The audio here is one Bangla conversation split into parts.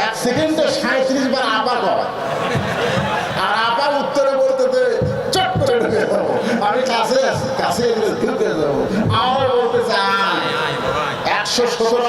এক সেকেন্ডে সাঁত্রিশ বার আপা কয় আর আপা উত্তরে বলতে চট করে ঢুকে যাব। আমি কাছে আছি, কাছে ঢুকে যাব। আমার বলতে চান একশো সতেরো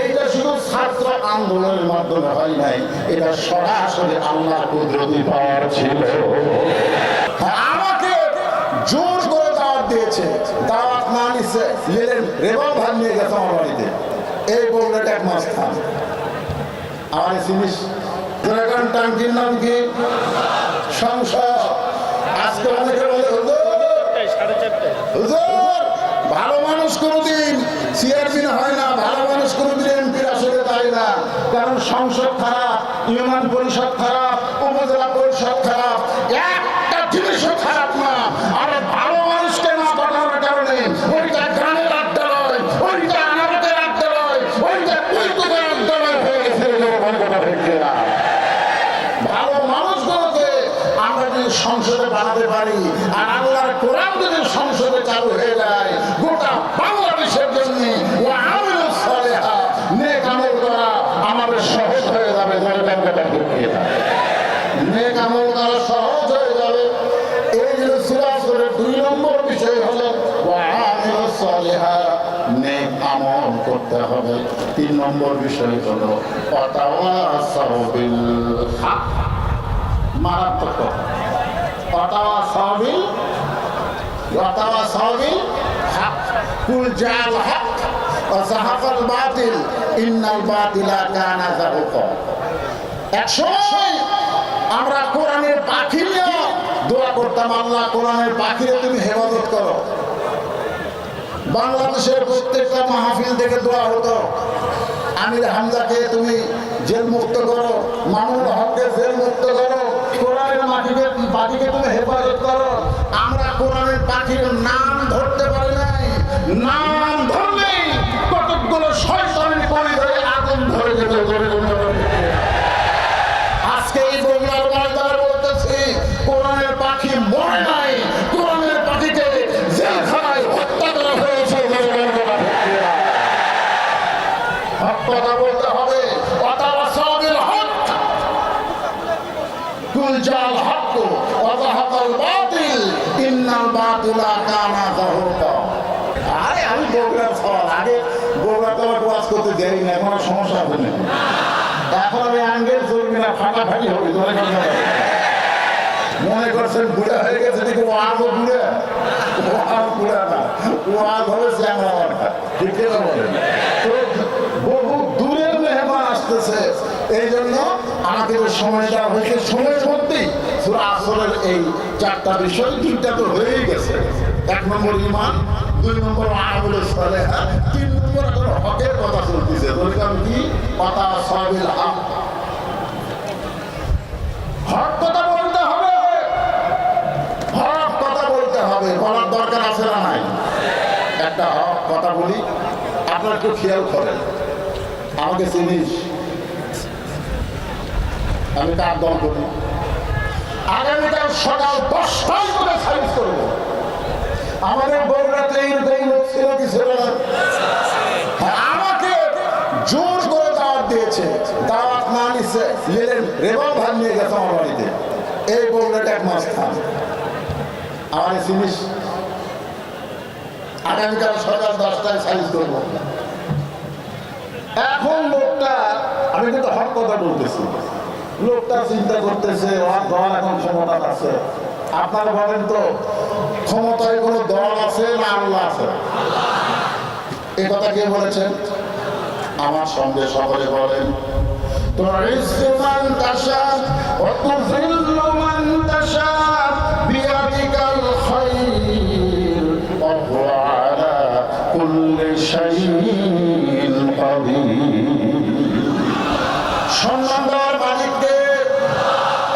এইটা শুধু ছাত্র আন্দোলনের মাধ্যমে হয় নাই, এটা সরাসরি আল্লাহ কুদরতি পাওয়ার ছিল। আমাকে জোর করে দাওয়াত দিয়েছে, দাওয়াত না নিচ্ছে রেভলভার নিয়ে গেছে আমার বাড়িতে। এই বললে এক মাস আমার জিনিস ড্রাগন টাঙ্কির নাম কি? সংসদ আজকে অনেকে বলে, হুজুর হুজুর ভালো মানুষ কোনোদিন চেয়ারম্যান হয় না, ভালো মানুষ কোনোদিন এমপির আসলে তাই না। কারণ সংসদ খারাপ ইউনিয়ন পরিষদ খারাপ। তিন নম্বর বিষয় হলো মারাত্মক কথা। অতাওয়াসাউ বিল অতাওয়াসাউ বিল হক। কুল জাল হক ওয়াজাহাকাল বাতিল, ইন্নাল বাতিলা কানা যাহুকা এক সময় আমরা কোরআনের পাখি নিয়ে দোয়া করতাম, আল্লাহ কোরআনের পাখিরে তুমি হেফাজত করো। বাংলাদেশের প্রত্যেকটা মাহফিল থেকে দোয়া হতো। আমির হামদাকে তুমি জেল মুক্ত করো মামুন হককে জেল মুক্ত করো, কোরআনের মাটিকে পাখিকে তুমি হেফাজত করো। আমরা কোরআনের পাখির নাম ধরতে পারি নাই। নাম দেরি না কোনো সমস্যা হবে না এখন আমি আঙ্গেল চলবি না, ফাটাফাটি হবে, তোমার মনে করছেন বুড়া হয়ে গেছে দেখি ওয়াজও বুড়া। ওয়াজ বুড়া না ওয়াজ হবে চ্যাংরা তো বহু দূরের মেহমান আসতেছে। এই জন্য আমাকে যে সময় হয়েছে সময়ের মধ্যেই। সুরা এই চারটা বিষয় দুইটা তো হয়েই গেছে। এক নম্বর ইমান দুই নম্বর আমল সালেহা, তিন নম্বর এখন হকের কথা। কি কথা বলতে হবে। দরকার আছে না নাই? একটা হক কথা বলি, আপনার একটু খেয়াল করেন। আমাকে চিনিস? আমি কার দল করি। আগামীকাল সকাল দশটায় করে সাইজ করব। আমাদের বগুড়াতে ছিল কি ছিল না? নিলেন রেভলভার নিয়ে গেছে আমার বাড়িতে এই বগুড়াটা এক মাস থাম আমার জিনিস আগামীকাল সকাল দশটায় সাইজ করব। এখন লোকটা, আমি কিন্তু হক কথা বলতেছি। লোকটা চিন্তা করতেছে, ওর দল এখন ক্ষমতা আছে। আপনারা বলেন তো, ক্ষমতায় কোনো দল আছে না আল্লাহ আছে? এ কথা কে বলেছেন? আমার সঙ্গে সকলে বলেন। تعز من تشاء وتذل من تشاء بيدك الخير وهو على كل شيء قدير সম্মান দেওয়ার মালিককে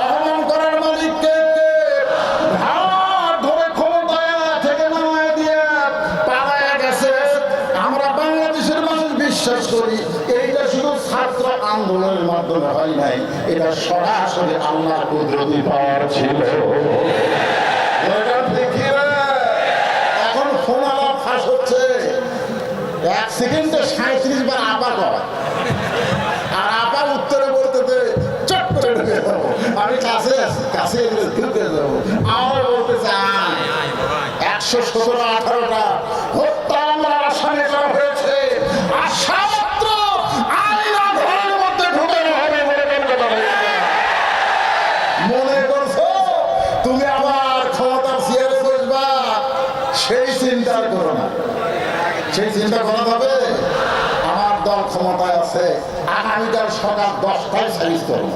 অপমান করার মালিককে হাত ধরে ক্ষমতায় থেকে নামায় দিয়ে পালায়া গেছে আমরা বাংলাদেশের মানুষ বিশ্বাস করি এইটা শুধু ছাত্র আন্দোলনের মাধ্যমে হয় নাই এটা সরাসরি আল্লাহ কুদরতি পাওয়ার ছিল। এখন ফোন আলাপ ফাঁস হচ্ছে। এক সেকেন্ডে সাঁত্রিশ বার আপা কয়। আর আপা উত্তরে বলতে চট করে ঢুকে যাব আমি কাছে কাছে ঢুকে যাব আমার বলতে চান একশো সতেরো আঠারোটা সেই চিন্তা করা যাবে? আমার দল ক্ষমতায় আছে, আগামীকাল সকাল দশটায় সাইজ করব।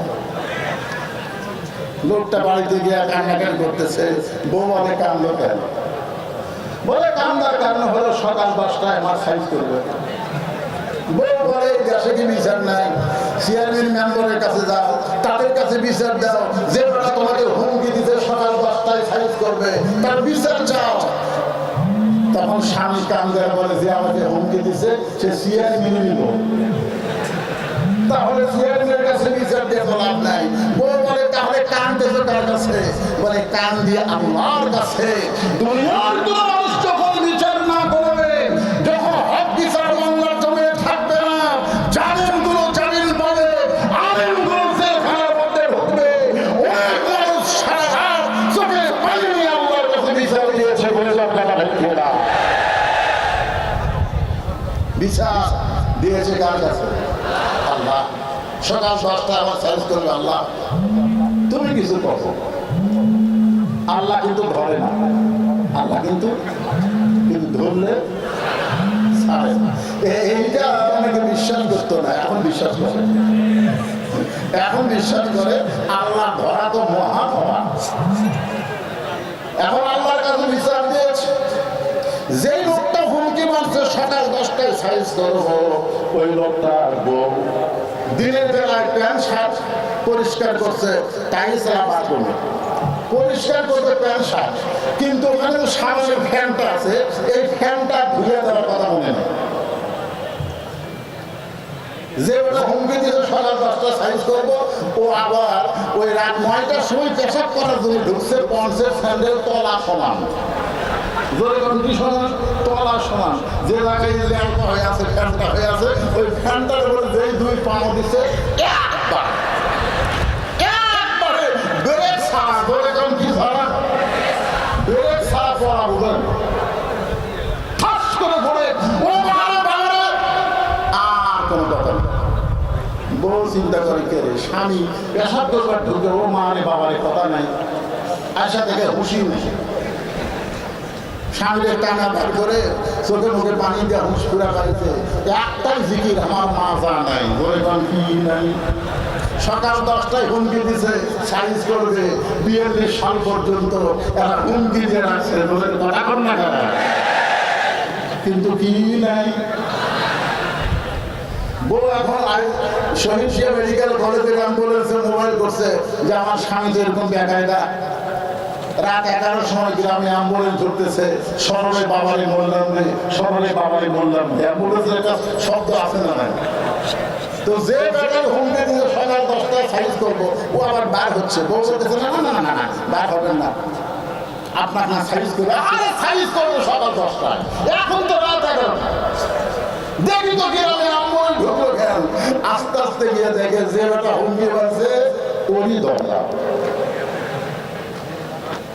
লোকটা বাড়িতে গিয়ে কান্নাকাটি করতেছে বউ বলে কান্দ কেন? বলে কান্দার কারণ হলো সকাল দশটায় আমার সাইজ করবে। বউ বলে দেশে কি বিচার নাই? চেয়ারম্যান মেম্বারের কাছে যাও, তাদের কাছে বিচার দাও। যে তোমাকে হুমকি দিতে সকাল দশটায় সাইজ করবে, তার বিচার চাও। তখন স্বামী কান্দে, বলে, যে আমাকে হুমকি দিছে, সে সিআর মেনে নিব। তাহলে চেয়ারম্যানের কাছে বিচার দিয়ে লাভ নাই। বউ বলে, তাহলে কান দেবে কার কাছে? বলে, কান দিয়ে আল্লাহর কাছে। দুনিয়ার সকাল দশটা আমার সার্চ করবে আল্লাহ। তুমি কিছু করো। আল্লাহ কিন্তু ধরে না। আল্লাহ কিন্তু কিন্তু ধরলে এইটা অনেকে বিশ্বাস করতো না। এখন বিশ্বাস করে। এখন বিশ্বাস করে আল্লাহ ধরা তো মহা ধরা এখন আল্লাহর কাছে বিচার দিয়েছে। যে লোকটা হুমকি মারছে সকাল দশটায় সাইজ করব ওই লোকটার বউ দিনের প্যান্ট, শার্ট পরিষ্কার করছে, তাই পরিষ্কার প্যান্ট, শার্ট। কিন্তু ওখানে সামনে ফ্যানটা আছে, এই ফ্যানটা ধুয়ে দেওয়ার কথা মনে নেই। যে ওটা হুমকি সকাল দশটা সাইজ করব, ও আবার ওই রাত নয়টার সময় পেশাব করার জন্য ঢুকছে পঞ্চের স্যান্ডেল তলা সমান। জোরে তলা সমান। যে ল্যাম্পটা হয়ে আছে, ফ্যানটা হয়ে আছে, ওই ফ্যানটার উপরে যেই দুই পাও দিছে ব্রেক ছাড়া ঠাস করে আর কোনো চিন্তা করে কে রে, স্বামী, পেশাব করবার ঢুকে ও মা রে, বাবারে, কথা নাই। আশা থেকে হুশি নেই টানা করে চোখে মুখে পানি দিয়ে পুরা একটাই জিকির, আমার মা যা নাই বলে কি নাই? সকাল দশটায় হুমকি দিছে সাইজ করবে সাল পর্যন্ত। এরা হুমকি দিয়ে রাখছে কিন্তু কি নাই? বউ এখন শহীদ মেডিকেল কলেজে অ্যাম্বুলেন্সে মোবাইল করছে, যে আমার স্বামী এরকম দেখায়দা রাত এগারোর সময় গ্রামে অ্যাম্বুলেন্স ধরতেছে। সরলে বাবারে বললাম রে সরলে বাবারে বললাম অ্যাম্বুলেন্সের একটা শব্দ আছে না নাই তো যে বেটার হুমকে দিয়ে সকাল দশটায় সাইজ করব, ও আবার বার হচ্ছে। বউ না না না না বার হবেন না। আপনার না সাইজ করবে। আরে সাইজ করব সকাল দশটায়। এখন তো রাত এগারোটা দেখি তো গ্রামে আম্মুল ঢুকলো কেন। আস্তে আস্তে গিয়ে দেখে যে বেটা হুমকি পাচ্ছে ওরই দরকার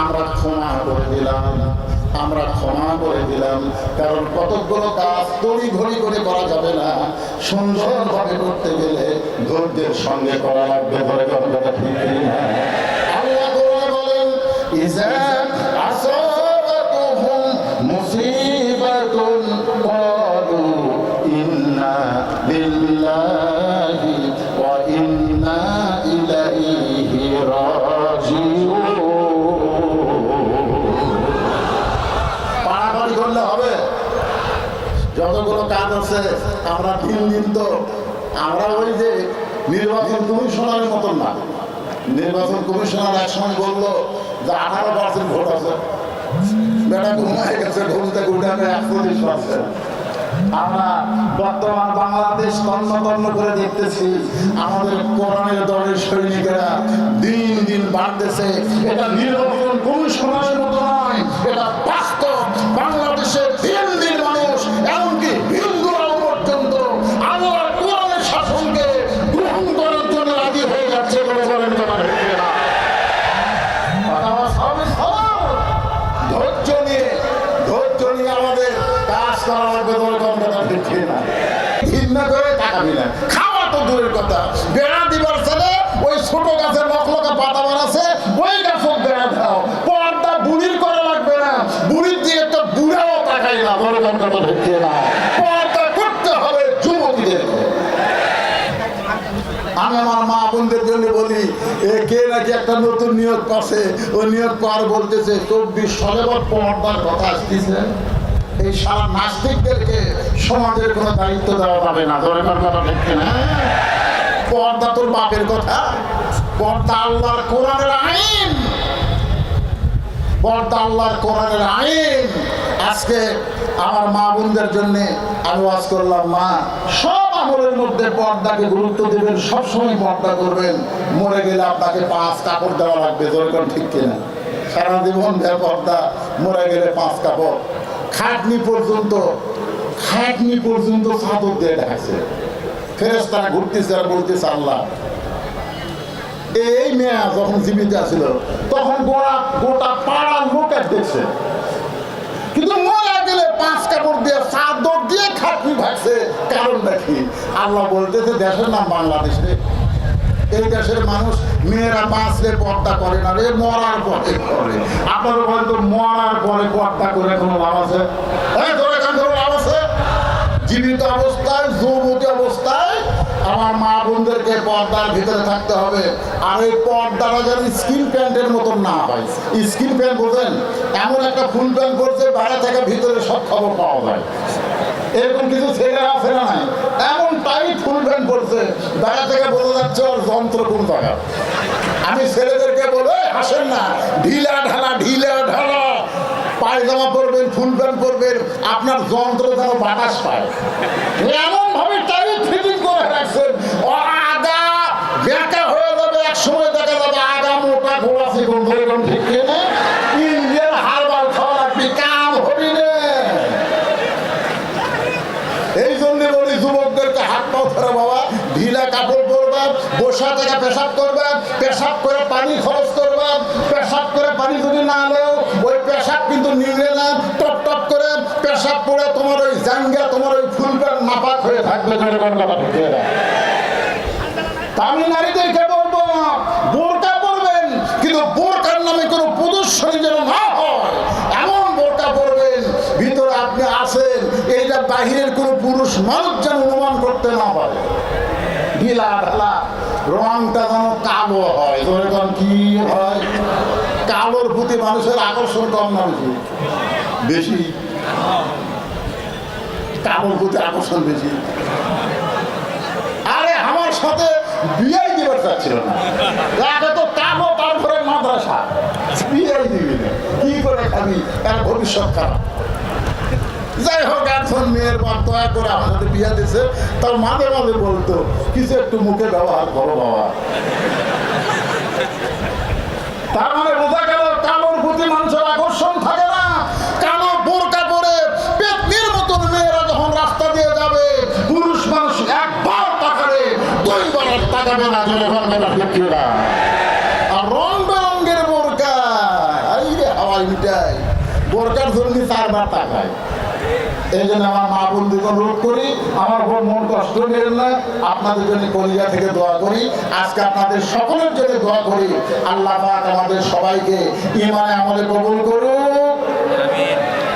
আমরা ক্ষমা করে দিলাম। আমরা ক্ষমা করে দিলাম। কারণ কতগুলো কাজ তড়ি ঘড়ি করে করা যাবে না। সুন্দরভাবে করতে গেলে ধৈর্যের সঙ্গে করা লাগবে। ধরে কথা ঠিক আল্লাহ বলেন আছে, আমরা দিন দিন তো আমরা ওই যে, নির্বাচন কমিশনারের মতন না। নির্বাচন কমিশনার এক সময় বলল যে, আঠারো পার্সেন্ট ভোট আছে। বেটা ঘুমায় গেছে, ঘুম থেকে উঠে আমি পার্সেন্ট। আমরা বর্তমান বাংলাদেশ তন্ন তন্ন করে দেখতেছি, আমাদের কোরআনের দলের সৈনিকেরা দিন দিন বাড়তেছে। এটা নির্বাচন কমিশনের মতো নয়, এটা নিয়ে আমাদের কাজ করা লাগবে তোর কথা ঠিক না। ঘৃণা করে তাকাবি না খাওয়া তো দূরের কথা। বেড়া দিবার ছেলে, ওই ছোট গাছের মকলকা পাতা বানাচ্ছে ওই গাছের বেড়া দাও। পর্দা বুড়ির করা লাগবে না। বুড়ির দিয়ে একটা বুড়াও তাকাই না তোর কথা ঠিক না পর্দা করতে হবে যুবতীদেরকে আমি আমার মা বোনদের জন্য বলি, এ কে নাকি একটা নতুন নিয়োগ পাশে ও নিয়োগ পার বলতেছে, চব্বিশ সালে পর পর্দার কথা আসতেছে। এই সারা নাস্তিকদেরকে সমাজের কোনো দায়িত্ব দেওয়া যাবে না। ধরে কথা দেখতে না পর্দা তোর বাপের কথা। পর্দা আল্লাহর কোরআনের আইন। পর্দা আল্লাহর কোরআনের আইন। আজকে আমার মা বোনদের জন্য আমি ওয়াজ করলাম, মা, সব আমলের মধ্যে পর্দাকে গুরুত্ব দেবেন, সবসময় পর্দা করবেন। মরে গেলে আপনাকে পাঁচ কাপড় দেওয়া লাগবে যেরকম ঠিক কিনা? সারা জীবন দেয় পর্দা, মরে গেলে পাঁচ কাপড়। খাটনি পর্যন্ত খাটনি পর্যন্ত চাদর দিয়ে দেখাচ্ছে ফেরেস তারা ঘুরতেছে আর বলতেছে, আল্লাহ, এই মেয়া যখন জীবিত আছিল, তখন গোড়া, গোটা পাড়ার লোকের দেখছে। কিন্তু মরে গেলে পাঁচ কাপড় দিয়ে চাদর দিয়ে আছে? জীবিত অবস্থায়, যৌবতী অবস্থায় আমার মা বোনদেরকে পর্দার ভিতরে থাকতে হবে। আর এই পর্দাটা যেন স্কিন প্যান্টের মতন না হয়। স্কিন প্যান্ট বোঝেন এমন একটা ফুল প্যান্ট পরছে বাইরে থেকে ভিতরে সব খবর পাওয়া যায়। এরকম কিছু ছেলে আছে না? নাই এমন টাইট ফুল প্যান্ট পরছে বাইরে থেকে বোঝা যাচ্ছে ওর যন্ত্র কোন জায়গা? আমি ছেলেদেরকে বলে আসেন না, ঢিলা ঢালা ঢিলা ঢালা। পায়জামা পরবেন ফুল প্যান্ট পরবেন, আপনার যন্ত্র যেন বাতাস পায়। এমন ভাবে টাইট ফিটিং করে রাখছেন। আগা বেঁকা হয়ে যাবে এক সময় দেখা যাবে আগা মোটা ঘোড়া ধরে ঠিক কিনা ইন্ডিয়ান হারবাল খাওয়া লাগবে কাম হবি না এই জন্য বলি যুবকদেরকে হাত পাও ধরে বাবা ঢিলা কাপড় পরবা বসা থেকে পেশাব করবা, পেশাব করে পানি খরচ করবা, পেশাব করে পানি যদি না নেও, ওই পেশাব কিন্তু নিগড়ে না। টপ টপ করে পেশাব পড়ে তোমার ওই জাঙ্গা, তোমার ওই ফুলটার নাপাক হয়ে থাকবে আমি বোরকা কিন্তু বোরকার নামে কোনো প্রদর্শনী যেন না এমন ভিতরে আপনি বাহিরের কোনো পুরুষ মানুষ যেন অনুমান করতে না পারে। ঢিলা ঢালা। রংটা যেন কালো হয়। যেরকম কি হয়? কালোর প্রতি মানুষের আকর্ষণ কম না বেশি? কালোর প্রতি আকর্ষণ বেশি। আরে, আমার সাথে বিয়াই দিবার চাচ্ছিল না। একে তো কালো তারপরে মাদ্রাসা। বিয়াই দিবি কি করে খাবি? তার ভবিষ্যৎ খারাপ। যাই হোক, এখন মেয়ের বাপ দয়া করে সাথে বিয়া দিছে তার মাঝে মাঝে বলতো কিছু একটু মুখে ব্যবহার করো বাবা? তার মানে বোঝা গেল, কালোর প্রতি মানুষের আকর্ষণ থাকে না। কালো বোরকা পরে পেতনির মতন মেয়েরা যখন রাস্তা দিয়ে যাবে, পুরুষ মানুষ একবার তাকাবে, দুইবার তাকাবে না, জলে ভাঙবে না বিক্রিরা আর রং বেরঙ্গের বোরকা। এই রে হাওয়াই মিটাই। বোরকার জন্য চারবার তাকায়। এই জন্য আমার মা বন্ধুকে অনুরোধ করি, আমার উপর মন কষ্ট নেবেন না, আপনাদের জন্য কলিয়া থেকে দোয়া করি। আজকে আপনাদের সকলের জন্য দোয়া করি। আল্লাহ আমাদের সবাইকে ইমানে আমাদের কবুল করুন